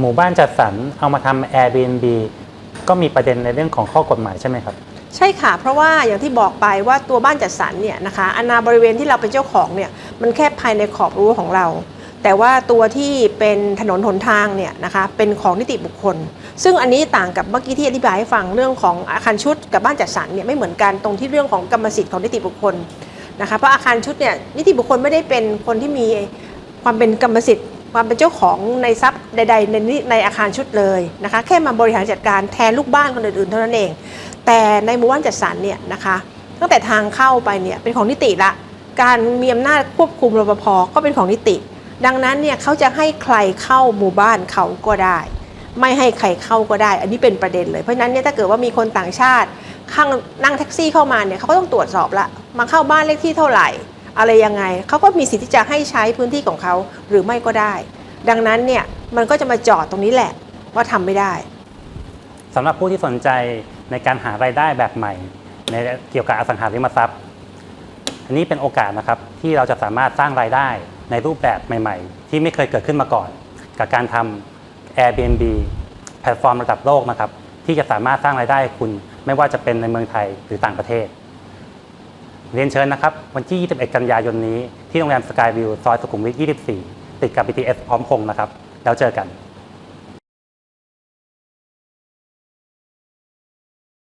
หมู่บ้านจัดสรรเอามาทำ Airbnb ก็มีประเด็นในเรื่องของข้อกฎหมายใช่ไหมครับ ใช่ค่ะ เพราะว่าอย่างที่บอกไปว่าตัวบ้านจัดสรรเนี่ยนะคะอาณาบริเวณที่เราเป็นเจ้าของเนี่ยมันแค่ภายในขอบรั้วของเรา แต่ว่าตัวที่เป็นถนนหนทางเนี่ยนะคะเป็นของนิติบุคคล ซึ่งอันนี้ต่างกับเมื่อกี้ที่อธิบายให้ฟังเรื่องของอาคารชุดกับบ้านจัดสรรเนี่ยไม่เหมือนกันตรงที่เรื่องของกรรมสิทธิ์ของนิติบุคคลนะคะเพราะอาคารชุดเนี่ยนิติบุคคลไม่ได้เป็นคนที่มีความเป็นกรรมสิทธิ์ ความเป็นเจ้าของในทรัพย์ใด ๆ ในนิในอาคารชุดเลยนะคะ แค่มาบริหารจัดการแทนลูกบ้านคนอื่นๆ เท่านั้นเอง แต่ในหมู่บ้านจัดสรรเนี่ยนะคะตั้งแต่ทางเข้าไปเนี่ยเป็นของนิติละ การมีอำนาจควบคุมรปภก็เป็นของนิติ ดังนั้นเนี่ยเขาจะให้ใครเข้าหมู่บ้านเขาก็ได้ ไม่ให้ใครเข้าก็ได้ อันนี้เป็นประเด็นเลยเพราะฉะนั้นเนี่ยถ้าเกิดว่ามีคนต่างชาติข้างนั่งแท็กซี่เข้ามาเนี่ยเขาก็ต้องตรวจสอบละมาเข้าบ้านเลขที่เท่าไหร่ อะไรยังไงเขาก็มีสิทธิ์ที่จะให้ใช้พื้นที่ของเขาหรือไม่ก็ได้ ดังนั้นเนี่ยมันก็จะมาจอดตรงนี้แหละว่าทำไม่ได้สำหรับผู้ที่สนใจในการหารายได้แบบใหม่ ในเกี่ยวกับอสังหาริมทรัพย์ อันนี้เป็นโอกาสนะครับที่เราจะสามารถสร้างรายได้ในรูปแบบใหม่ ๆ ที่ไม่เคยเกิดขึ้นมาก่อน กับการทำ Airbnb แพลตฟอร์มระดับโลกนะครับที่จะสามารถสร้างรายได้คุณไม่ว่าจะเป็นในเมืองไทยหรือต่างประเทศ เรียนเชิญนะครับ วันที่ 21 กันยายนนี้ที่โรงแรมสกายวิวซอยสุขุมวิท 24 ติดกับ BTS พร้อมพงษ์นะครับ แล้วเจอกัน